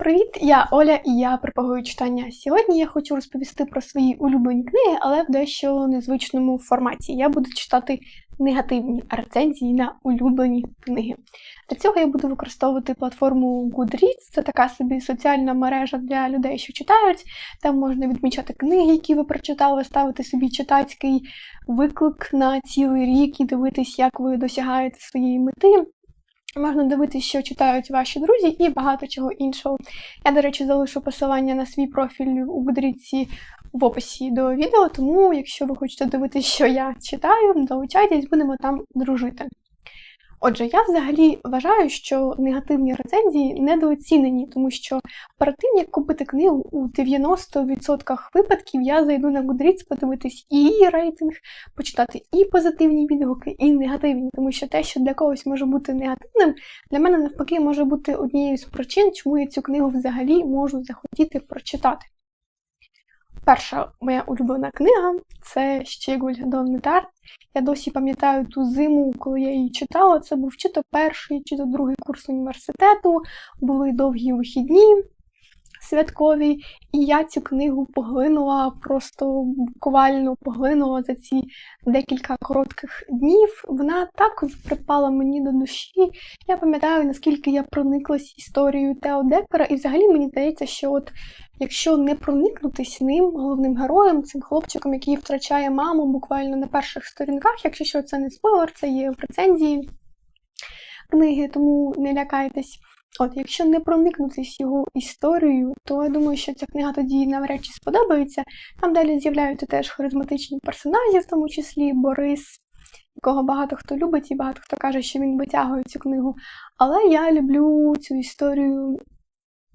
Привіт, я Оля і я пропагую читання. Сьогодні я хочу розповісти про свої улюблені книги, але в дещо незвичному форматі. Я буду читати негативні рецензії на улюблені книги. Для цього я буду використовувати платформу Goodreads. Це така собі соціальна мережа для людей, що читають. Там можна відмічати книги, які ви прочитали, ставити собі читацький виклик на цілий рік і дивитись, як ви досягаєте своєї мети. Можна дивитися, що читають ваші друзі, і багато чого іншого. Я, до речі, залишу посилання на свій профіль у Goodreads в описі до відео, тому якщо ви хочете дивитися, що я читаю, долучайтесь, будемо там дружити. Отже, я взагалі вважаю, що негативні рецензії недооцінені, тому що перед тим, як купити книгу, у 90% випадків я зайду на Goodreads подивитись і її рейтинг, почитати і позитивні відгуки, і негативні, тому що те, що для когось може бути негативним, для мене навпаки може бути однією з причин, чому я цю книгу взагалі можу захотіти прочитати. Перша моя улюблена книга це Щегуль Доннетар. Я досі пам'ятаю ту зиму, коли я її читала. Це був чи то перший, чи то другий курс університету, були довгі вихідні святкові, і я цю книгу поглинула, просто буквально поглинула за ці декілька коротких днів. Вона так припала мені до душі. Я пам'ятаю, наскільки я прониклась історією Тео Декера, і взагалі мені здається, що от якщо не проникнутись ним, головним героєм, цим хлопчиком, який втрачає маму буквально на перших сторінках, якщо що це не спойлер, це є в рецензії книги, тому не лякайтесь. От, якщо не проникнутись його історією, то я думаю, що ця книга тоді навряд чи сподобається. Там далі з'являються теж харизматичні персонажі, в тому числі Борис, якого багато хто любить, і багато хто каже, що він витягує цю книгу. Але я люблю цю історію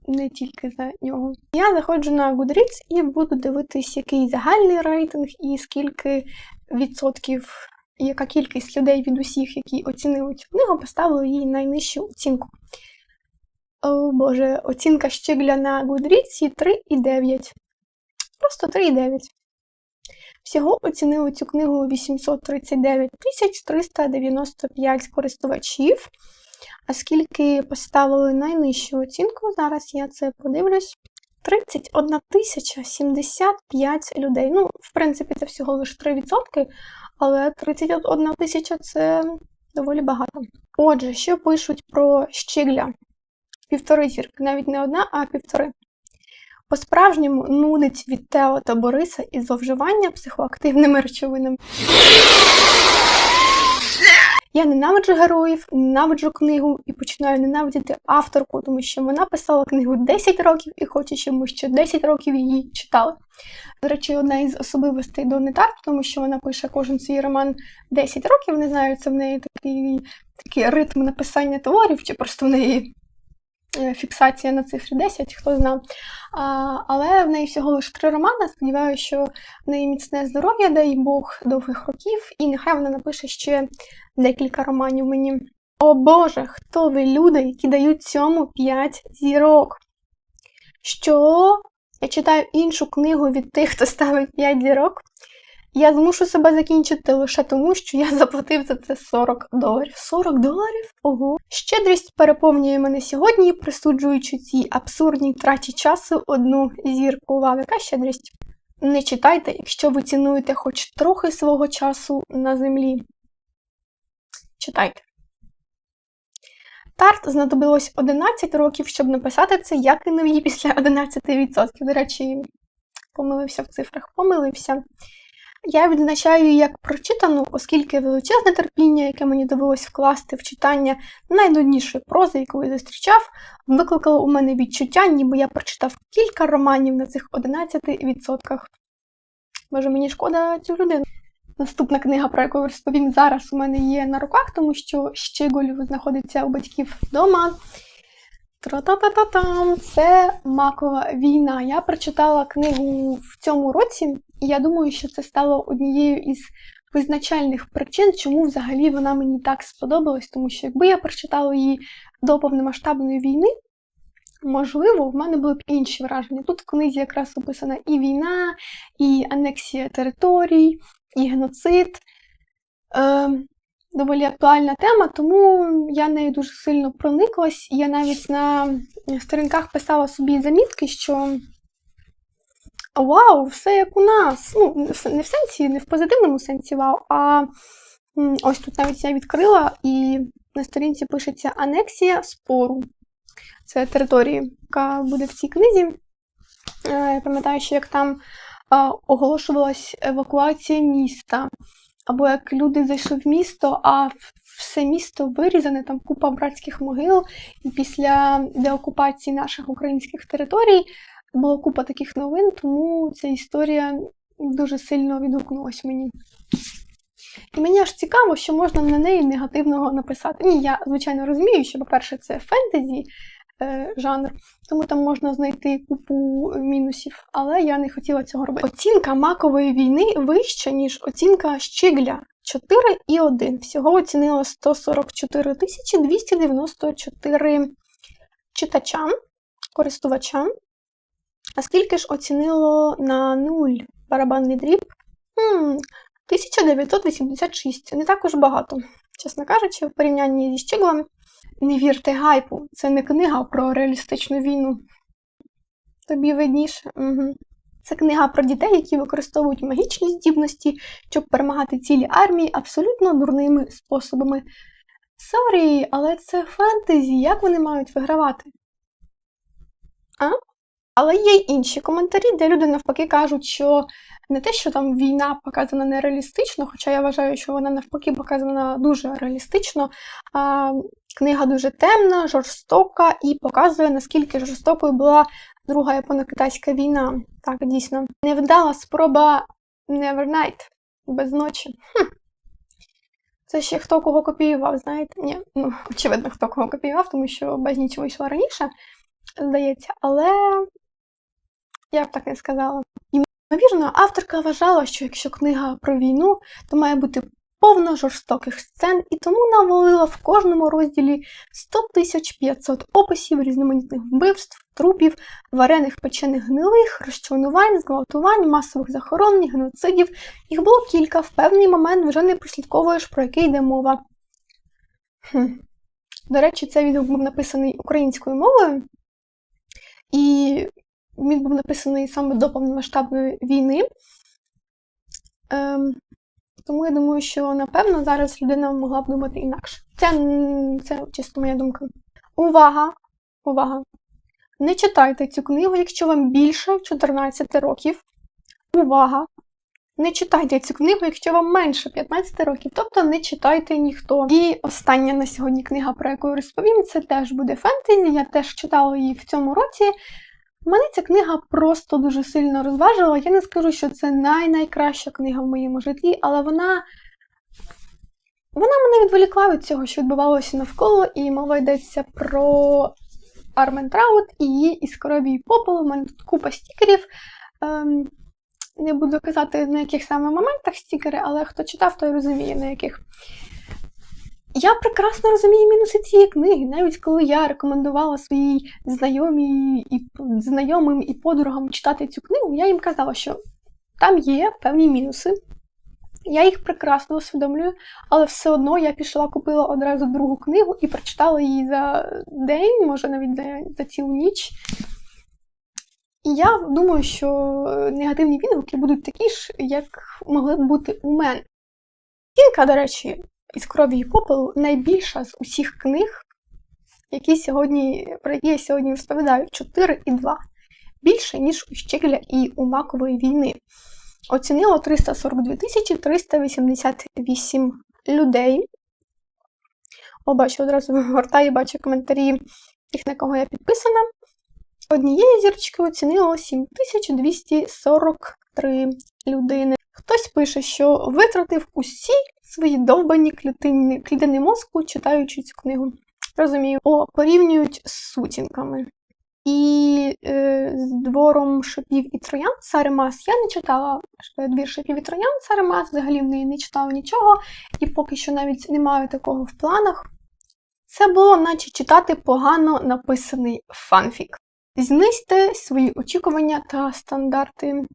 не тільки за нього. Я заходжу на Goodreads і буду дивитись, який загальний рейтинг і скільки відсотків. Яка кількість людей від усіх, які оцінили цю книгу, поставили їй найнижчу оцінку. О Боже, оцінка Щегля на Goodreads 3,9. Просто 3,9. Всього оцінили цю книгу 839 395 користувачів. А скільки поставили найнижчу оцінку, зараз я це подивлюсь. 31 тисяча 75 людей. Ну, в принципі, це всього лише 3%, але 31 тисяча це доволі багато. Отже, що пишуть про Щегля? Півтори зірки, навіть не одна, а півтори. По-справжньому нудить від Тео та Бориса і зловживання психоактивними речовинами. Я ненавиджу героїв, ненавиджу книгу і починаю ненавидіти авторку, тому що вона писала книгу 10 років і хоче, щоб ми ще 10 років її читали. До речі, одна із особливостей до Тарт, тому що вона пише кожен свій роман 10 років. Не знаю, це в неї такий, такий ритм написання творів, чи просто в неї фіксація на цифрі 10, хто знав. А, Але в неї всього лише три романи. Сподіваюся, що в неї міцне здоров'я, дай Бог довгих років, і нехай вона напише ще декілька романів мені. О Боже, хто ви люди, які дають цьому 5 зірок? Що? Я читаю іншу книгу від тих, хто ставить 5 зірок. Я змушу себе закінчити лише тому, що я заплатив за це 40 доларів. 40 доларів? Ого. Щедрість переповнює мене сьогодні, присуджуючи цій абсурдній траті часу одну зірку. Вау, яка щедрість? Не читайте, якщо ви цінуєте хоч трохи свого часу на землі. Читайте. Тарт знадобилось 11 років, щоб написати це, як і нові після 11%. До речі, помилився в цифрах, помилився. Я відзначаю її як прочитану, оскільки величезне терпіння, яке мені довелось вкласти в читання найнуднішої прози, яку я зустрічав, викликало у мене відчуття, ніби я прочитав кілька романів на цих 11%. Може, мені шкода цю людину. Наступна книга, про яку розповім зараз, у мене є на руках, тому що Щеголь знаходиться у батьків вдома. Тра-та-та-та-там! Це макова війна. Я прочитала книгу в цьому році, я думаю, що це стало однією із визначальних причин, чому взагалі вона мені так сподобалась, тому що якби я прочитала її до повномасштабної війни, можливо, в мене були б інші враження. Тут в книзі якраз описана і війна, і анексія територій, і геноцид. Е, доволі актуальна тема, тому я нею дуже сильно прониклась. Я навіть на сторінках писала собі замітки, що вау, все як у нас. Ну, не в сенсі, не в позитивному сенсі вау, а ось тут навіть я відкрила, і на сторінці пишеться анексія спору. Це території, яка буде в цій книзі. Е, Я пам'ятаю, що як там оголошувалась евакуація міста, або як люди зайшли в місто, а все місто вирізане, там купа братських могил, і після деокупації наших українських територій була купа таких новин, тому ця історія дуже сильно відгукнулась мені. І мені аж цікаво, що можна на неї негативного написати. Ні, я, звичайно, розумію, що, по-перше, це фентезі е, жанр, тому там можна знайти купу мінусів, але я не хотіла цього робити. Оцінка макової війни вища, ніж оцінка Щигля 4,1. Всього оцінило 144 294 читачам, користувачам. А скільки ж оцінило на нуль барабанний дріб? Хм, 1986. Не також багато, чесно кажучи, в порівнянні зі Щиглом. Не вірте гайпу, це не книга про реалістичну війну. Тобі видніше. Угу. Це книга про дітей, які використовують магічні здібності, щоб перемагати цілі армії абсолютно дурними способами. Сорі, але це фентезі, як вони мають вигравати? А? Але є й інші коментарі, де люди навпаки кажуть, що не те, що там війна показана нереалістично, хоча я вважаю, що вона навпаки показана дуже реалістично. А, книга дуже темна, жорстока і показує, наскільки жорстокою була Друга японо-китайська війна. Так, дійсно. Невдала спроба Nevernight без ночі. Хм. Це ще хто кого копіював, знаєте? Ні, ну, очевидно, хто кого копіював, тому що без ніч вийшла раніше, здається, але я б так не сказала. Ймовірно, авторка вважала, що якщо книга про війну, то має бути повно жорстоких сцен, і тому навалила в кожному розділі 100 тисяч 500 описів різноманітних вбивств, трупів, варених печених гнилих, розчленувань, зґвалтувань, масових захоронень, геноцидів. Їх було кілька, в певний момент вже не прослідковуєш, про який йде мова. Хм. До речі, цей відео був написаний українською мовою, і він був написаний саме до повномасштабної війни. Ем, тому я думаю, що напевно зараз людина могла б думати інакше. Це, це чисто моя думка. Увага! Увага! Не читайте цю книгу, якщо вам більше 14 років. Увага! Не читайте цю книгу, якщо вам менше 15 років, тобто не читайте ніхто. І остання на сьогодні книга, про яку я розповім, це теж буде фентезі. Я теж читала її в цьому році. Мене ця книга просто дуже сильно розважила. Я не скажу, що це най-найкраща книга в моєму житті, але вона. Вона мене відволікла від цього, що відбувалося навколо, і мова йдеться про Армен Траут і її іскоровій попелу. У мене тут купа стікерів. Ем, не буду казати, на яких саме моментах стікери, але хто читав, той розуміє, на яких. Я прекрасно розумію мінуси цієї книги, навіть коли я рекомендувала своїй знайомій і знайомим і подругам читати цю книгу, я їм казала, що там є певні мінуси. Я їх прекрасно усвідомлюю, але все одно я пішла, купила одразу другу книгу і прочитала її за день, може навіть за, за цілу ніч. І я думаю, що негативні відгуки будуть такі ж, як могли б бути у мене. Кінка, до речі, із крові і попелу найбільша з усіх книг, які сьогодні, про які я сьогодні розповідаю, 4 і 2. Більше, ніж у Щегля і у Макової війни. Оцінило 342 тисячі 388 людей. О, бачу, одразу гортаю, бачу коментарі тих, на кого я підписана. Однієї зірочки оцінило 7243 людини. Хтось пише, що витратив усі свої довбані клітини, клітини мозку, читаючи цю книгу. Розумію, о, порівнюють з сутінками. І е, з двором шипів і троян Саремас я не читала двір шипів і троян Саремас, взагалі в неї не читала нічого, і поки що навіть не маю такого в планах. Це було наче читати погано написаний фанфік. Знизьте свої очікування та стандарти.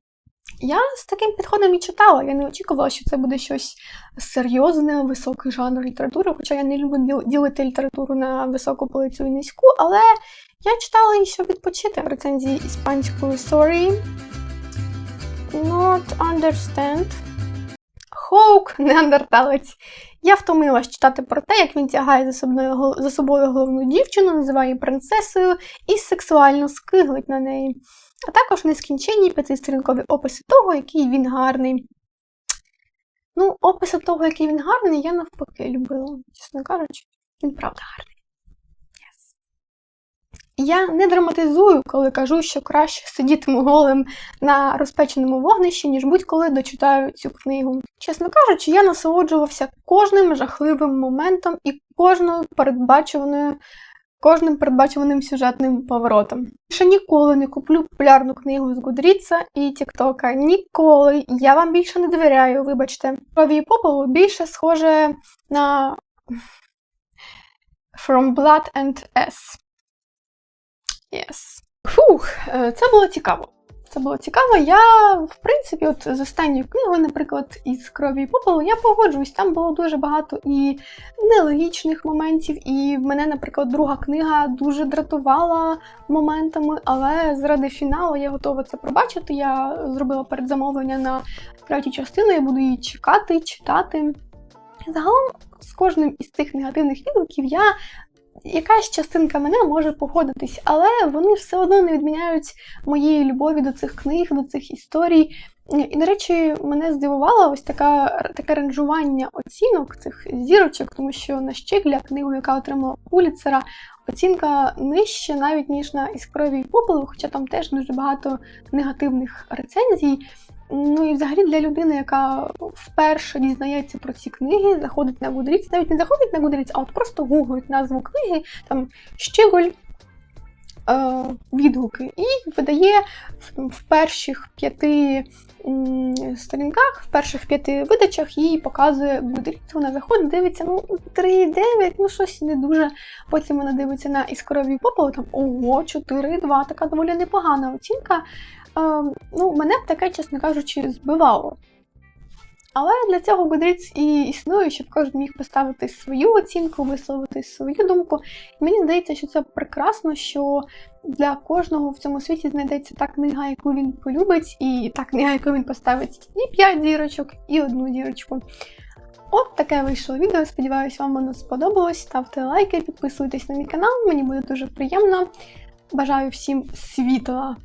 Я з таким підходом і читала. Я не очікувала, що це буде щось серйозне, високий жанр літератури, хоча я не люблю ділити літературу на високу полицю і низьку, але я читала її, щоб відпочити рецензії іспанською Sorry. Not understand. Хоук, неандерталець. Я втомилась читати про те, як він тягає за собою, за собою головну дівчину, називає її принцесою і сексуально скиглить на неї. А також нескінченні п'ятисторінкові описи того, який він гарний. Ну, описи того, який він гарний, я навпаки любила, чесно кажучи. Він правда гарний. Yes. Я не драматизую, коли кажу, що краще сидітиму голим на розпеченому вогнищі, ніж будь-коли дочитаю цю книгу. Чесно кажучи, я насолоджувався кожним жахливим моментом і кожною передбачуваною, кожним передбачуваним сюжетним поворотом. Ще ніколи не куплю популярну книгу з Гудріца і Тіктока. Ніколи. Я вам більше не довіряю, вибачте. Крові попелу більше схоже на From Blood and S. Yes. Фух, е, це було цікаво. Це було цікаво. Я, в принципі, от з останньою книгою, наприклад, із крові і попелу, я погоджуюсь. Там було дуже багато і нелогічних моментів, і мене, наприклад, друга книга дуже дратувала моментами, але заради фіналу я готова це пробачити. Я зробила передзамовлення на третю частину, я буду її чекати, читати. Загалом з кожним із цих негативних відгуків я якась частинка мене може погодитись, але вони все одно не відміняють моєї любові до цих книг, до цих історій. І, до речі, мене здивувало ось така, таке ранжування оцінок цих зірочок, тому що на Щегля, книгу, яка отримала Пуліцера, оцінка нижче навіть ніж на із попелу, хоча там теж дуже багато негативних рецензій. Ну і взагалі для людини, яка вперше дізнається про ці книги, заходить на Goodreads, навіть не заходить на Goodreads, а от просто гуглить назву книги, там Щеголь, е, відгуки, і видає в, перших п'яти сторінках, в перших п'яти видачах їй показує Goodreads, вона заходить, дивиться, ну 3,9, ну щось не дуже. Потім вона дивиться на іскорові попелу, там ого, 4,2, така доволі непогана оцінка. Ну, мене б таке, чесно кажучи, збивало. Але для цього Goodreads і існує, щоб кожен міг поставити свою оцінку, висловити свою думку. І мені здається, що це прекрасно, що для кожного в цьому світі знайдеться та книга, яку він полюбить, і та книга, яку він поставить і 5 зірочок, і одну зірочку. От таке вийшло відео. Сподіваюсь, вам воно сподобалось. Ставте лайки, підписуйтесь на мій канал, мені буде дуже приємно. Бажаю всім світла!